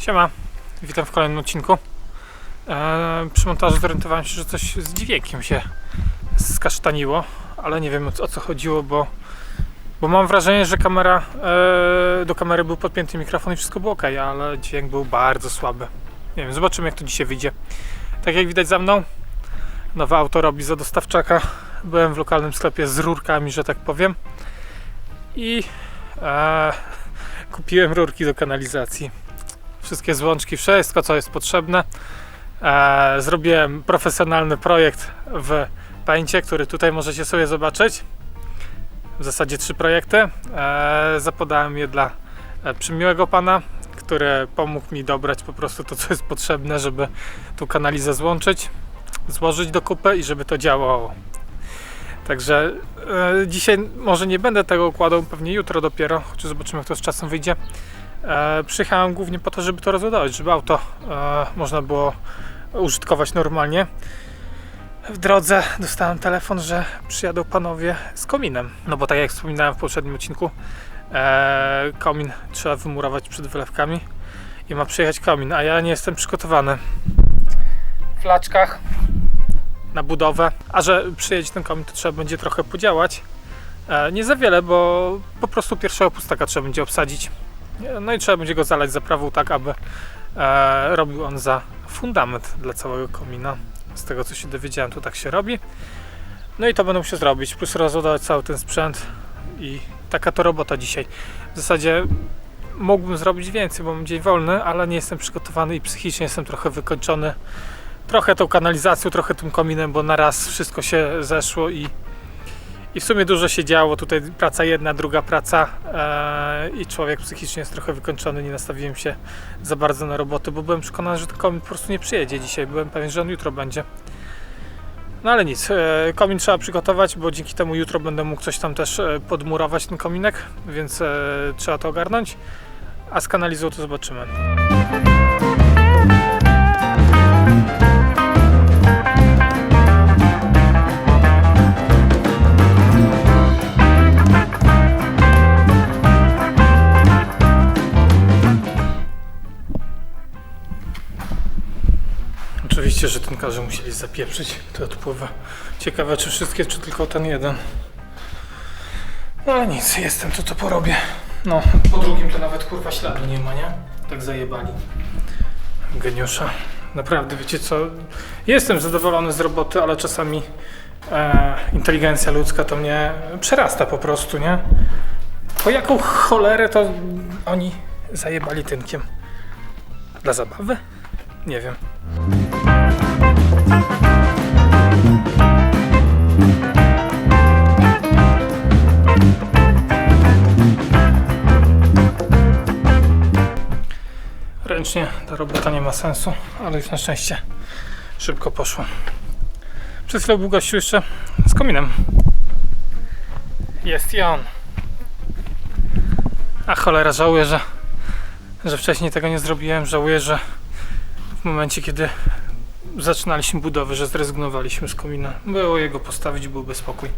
Siema, witam w kolejnym odcinku. E, przy montażu zorientowałem się, że coś z dźwiękiem się skasztaniło, ale nie wiem o co, chodziło, bo, bo mam wrażenie, że kamera, e, do kamery był podpięty mikrofon i wszystko było ok, ale dźwięk był bardzo słaby. Nie wiem, zobaczymy jak to dzisiaj wyjdzie. Tak jak widać za mną, nowe auto robi za dostawczaka. Byłem w lokalnym sklepie z rurkami, że tak powiem. I e, kupiłem rurki do kanalizacji wszystkie złączki, wszystko co jest potrzebne. E, zrobiłem profesjonalny projekt w Paincie, który tutaj możecie sobie zobaczyć. W zasadzie trzy projekty. E, zapodałem je dla e, przymiłego pana, który pomógł mi dobrać po prostu to, co jest potrzebne, żeby tu kanalizę złączyć, złożyć do kupy i żeby to działało. Także dzisiaj może nie będę tego układał, pewnie jutro dopiero, chociaż zobaczymy jak to z czasem wyjdzie. E, przyjechałem głównie po to, żeby to rozładować, żeby auto e, można było użytkować normalnie. W drodze dostałem telefon, że przyjadą panowie z kominem. No bo tak jak wspominałem w poprzednim odcinku, e, komin trzeba wymurować przed wylewkami i ma przyjechać komin, a ja nie jestem przygotowany. W laczkach na budowę, a że przyjedzie ten komin, to trzeba będzie trochę podziałać. E, nie za wiele, bo po prostu pierwszego pustaka trzeba będzie obsadzić. No i trzeba będzie go zalać zaprawą tak, aby e, robił on za fundament dla całego komina. Z tego co się dowiedziałem, to tak się robi. No i to będę musiał zrobić, plus rozładować cały ten sprzęt i taka to robota dzisiaj. W zasadzie mógłbym zrobić więcej, bo mam dzień wolny, ale nie jestem przygotowany i psychicznie jestem trochę wykończony. Trochę tą kanalizacją, trochę tym kominem, bo na raz wszystko się zeszło i i w sumie dużo się działo, tutaj praca jedna, druga praca e, i człowiek psychicznie jest trochę wykończony, nie nastawiłem się za bardzo na roboty, bo byłem przekonany, że ten komin po prostu nie przyjedzie dzisiaj, byłem pewien, że on jutro będzie. No ale nic, e, komin trzeba przygotować, bo dzięki temu jutro będę mógł coś tam też e, podmurować ten kominek, więc trzeba to ogarnąć, a z kanalizą to zobaczymy. Oczywiście, że tynkarze musieli zapieprzyć te odpływy. Ciekawe, czy wszystkie, czy tylko ten jeden. No ale nic, jestem, to to porobię. No, po drugim to nawet kurwa śladu nie ma, nie? Tak zajebali. Geniusza. Naprawdę, wiecie co? Jestem zadowolony z roboty, ale czasami e, inteligencja ludzka to mnie przerasta po prostu, nie? Po jaką cholerę to oni zajebali tynkiem? Dla zabawy? Nie wiem. Ręcznie ta robota nie ma sensu, ale już na szczęście szybko poszło. Przed chwilą był gościu jeszcze z kominem. Jest i on. A cholera, żałuję, że, że wcześniej tego nie zrobiłem. Żałuję, że w momencie, kiedy zaczynaliśmy budowę, że zrezygnowaliśmy z komina. Było jego postawić, byłby spokój.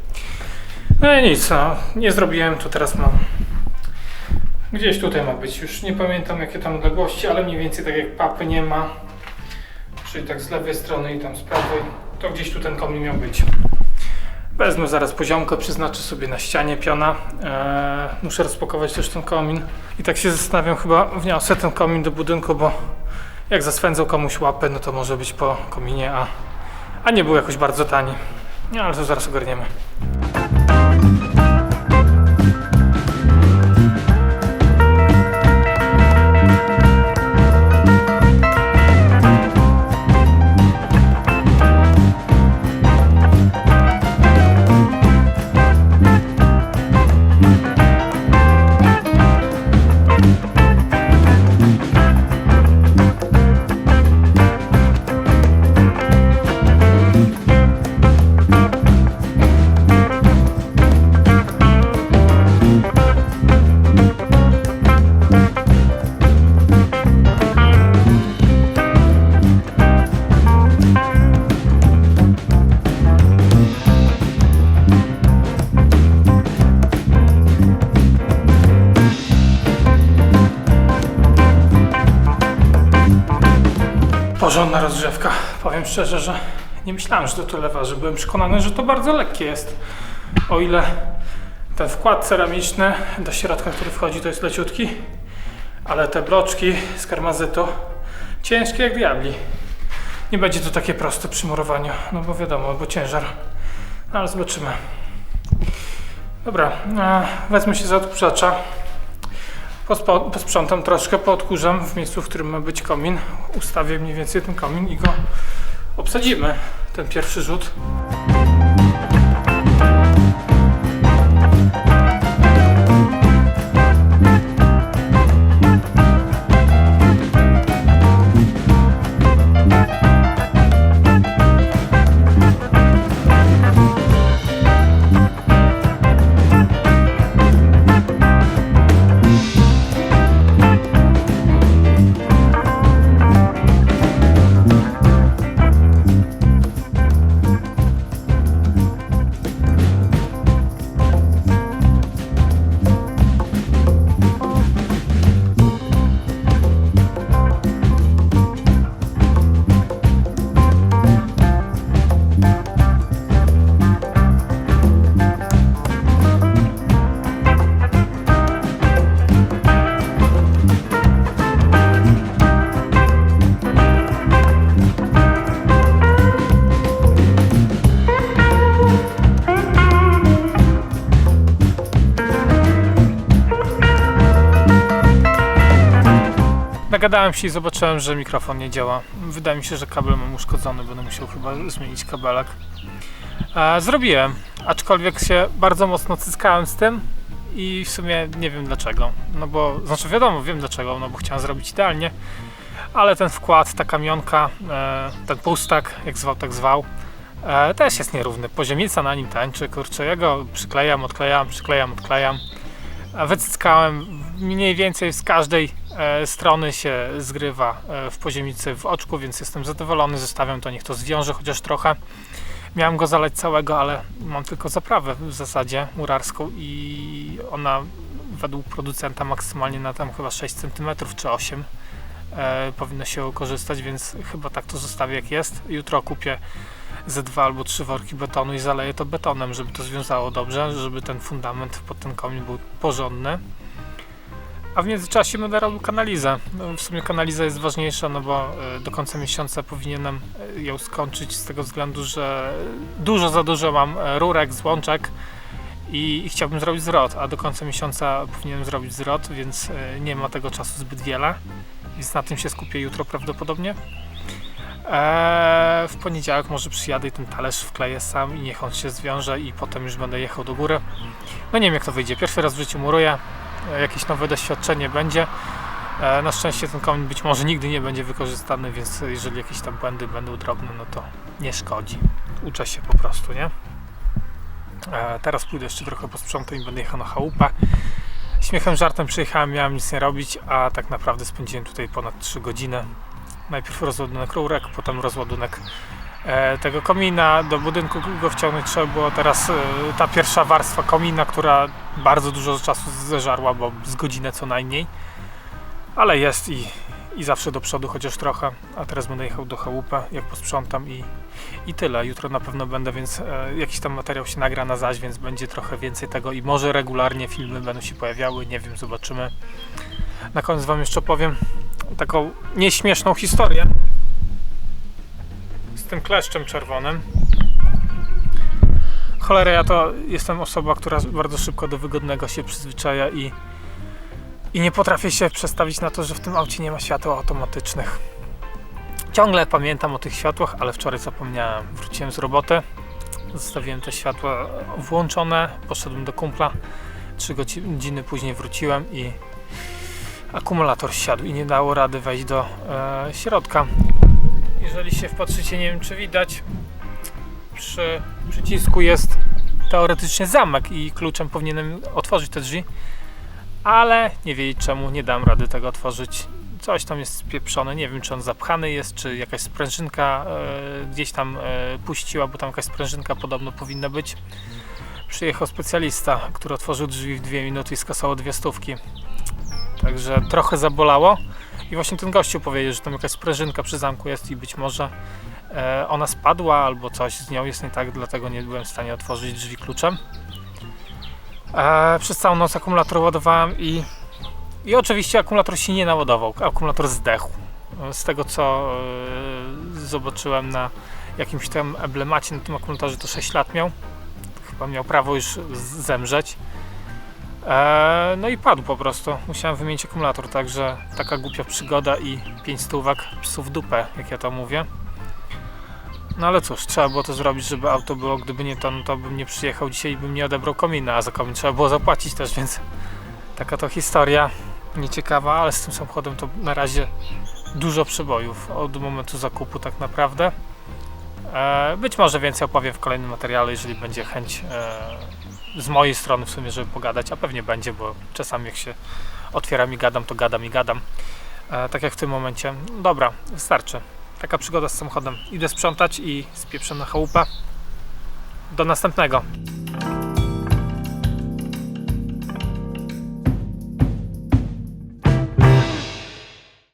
No i nic, no. nie zrobiłem, to teraz mam. Gdzieś tutaj ma być, już nie pamiętam jakie tam odległości, ale mniej więcej tak jak papy nie ma, czyli tak z lewej strony i tam z prawej, to gdzieś tu ten komin miał być. Wezmę zaraz poziomkę, przeznaczę sobie na ścianie piona. Eee, muszę rozpakować też ten komin. I tak się zastanawiam, chyba wniosę ten komin do budynku, bo jak zaswędzą komuś łapę, no to może być po kominie, a, a nie był jakoś bardzo tani. No ale to zaraz ogarniemy. Porządna rozgrzewka. Powiem szczerze, że nie myślałem, że to tyle waży. Byłem przekonany, że to bardzo lekkie jest. O ile ten wkład ceramiczny do środka, który wchodzi, to jest leciutki, ale te bloczki z karmazytu ciężkie jak diabli. Nie będzie to takie proste przy murowaniu, no bo wiadomo, bo ciężar. No, ale zobaczymy. Dobra, wezmę się za odkurzacza. Posprzątam troszkę, poodkurzam w miejscu, w którym ma być komin. Ustawię mniej więcej ten komin i go obsadzimy. Ten pierwszy rzut. Nagadałem się i zobaczyłem, że mikrofon nie działa. Wydaje mi się, że kabel mam uszkodzony, będę musiał chyba zmienić kabelek. E, zrobiłem, aczkolwiek się bardzo mocno cyskałem z tym i w sumie nie wiem dlaczego. No bo, znaczy wiadomo, wiem dlaczego, no bo chciałem zrobić idealnie, ale ten wkład, ta kamionka, e, ten pustak, jak zwał, tak zwał, e, też jest nierówny. Poziomica na nim tańczy, kurczę, ja go przyklejam, odklejam, przyklejam, odklejam. Wycyckałem mniej więcej z każdej e, strony się zgrywa e, w poziemicy w oczku, więc jestem zadowolony. Zostawiam to, niech to zwiąże chociaż trochę. Miałem go zalać całego, ale mam tylko zaprawę w zasadzie murarską i ona według producenta maksymalnie na tam chyba 6 cm czy 8 e, powinno się korzystać, więc chyba tak to zostawię jak jest. Jutro kupię ze dwa albo trzy worki betonu i zaleję to betonem, żeby to związało dobrze, żeby ten fundament pod ten komin był porządny. A w międzyczasie będę robił kanalizę. No, w sumie kanaliza jest ważniejsza, no bo e, do końca miesiąca powinienem e, ją skończyć z tego względu, że dużo za dużo mam e, rurek, złączek i, i chciałbym zrobić zwrot, a do końca miesiąca powinienem zrobić zwrot, więc nie ma tego czasu zbyt wiele, więc na tym się skupię jutro prawdopodobnie. Eee, w poniedziałek może przyjadę i ten talerz wkleję sam i niech on się zwiąże i potem już będę jechał do góry. No nie wiem jak to wyjdzie. Pierwszy raz w życiu muruję. E, jakieś nowe doświadczenie będzie. E, na szczęście ten komin być może nigdy nie będzie wykorzystany, więc jeżeli jakieś tam błędy będą drobne, no to nie szkodzi. Uczę się po prostu, nie? E, teraz pójdę jeszcze trochę posprzątam i będę jechał na chałupę. Śmiechem, żartem przyjechałem, miałem nic nie robić, a tak naprawdę spędziłem tutaj ponad 3 godziny. Najpierw rozładunek rurek, potem rozładunek e, tego komina. Do budynku go wciągnąć trzeba było teraz e, ta pierwsza warstwa komina, która bardzo dużo czasu zeżarła, bo z godzinę co najmniej. Ale jest i, i zawsze do przodu chociaż trochę. A teraz będę jechał do chałupy, jak posprzątam i, i tyle. Jutro na pewno będę, więc e, jakiś tam materiał się nagra na zaś, więc będzie trochę więcej tego i może regularnie filmy będą się pojawiały, nie wiem, zobaczymy. Na koniec Wam jeszcze powiem taką nieśmieszną historię z tym kleszczem czerwonym. Cholera, ja to jestem osoba, która bardzo szybko do wygodnego się przyzwyczaja i, i nie potrafię się przestawić na to, że w tym aucie nie ma świateł automatycznych. Ciągle pamiętam o tych światłach, ale wczoraj zapomniałem. Wróciłem z roboty, zostawiłem te światła włączone, poszedłem do kumpla. Trzy godziny później wróciłem i akumulator siadł i nie dało rady wejść do e, środka. Jeżeli się wpatrzycie, nie wiem czy widać, przy przycisku jest teoretycznie zamek i kluczem powinienem otworzyć te drzwi, ale nie wiedzieć czemu nie dam rady tego otworzyć. Coś tam jest spieprzone, nie wiem czy on zapchany jest, czy jakaś sprężynka e, gdzieś tam e, puściła, bo tam jakaś sprężynka podobno powinna być. Przyjechał specjalista, który otworzył drzwi w dwie minuty i skasował dwie stówki. Także trochę zabolało. I właśnie ten gościu powiedział, że tam jakaś sprężynka przy zamku jest i być może e, ona spadła albo coś z nią jest nie tak, dlatego nie byłem w stanie otworzyć drzwi kluczem. E, przez całą noc akumulator ładowałem i, i oczywiście akumulator się nie naładował, akumulator zdechł. Z tego co e, zobaczyłem na jakimś tam emblemacie na tym akumulatorze to 6 lat miał. Chyba miał prawo już zemrzeć. E, no i padł po prostu. Musiałem wymienić akumulator, także taka głupia przygoda i 5 stówek psów w dupę, jak ja to mówię. No ale cóż, trzeba było to zrobić, żeby auto było, gdyby nie to, no to bym nie przyjechał dzisiaj i bym nie odebrał komina, a za komin trzeba było zapłacić też, więc taka to historia nieciekawa, ale z tym samochodem to na razie dużo przebojów od momentu zakupu tak naprawdę. E, być może więcej opowiem w kolejnym materiale, jeżeli będzie chęć e, z mojej strony w sumie, żeby pogadać, a pewnie będzie, bo czasami jak się otwieram i gadam, to gadam i gadam. E, tak jak w tym momencie. Dobra, wystarczy. Taka przygoda z samochodem. Idę sprzątać i spieprzę na chałupę. Do następnego.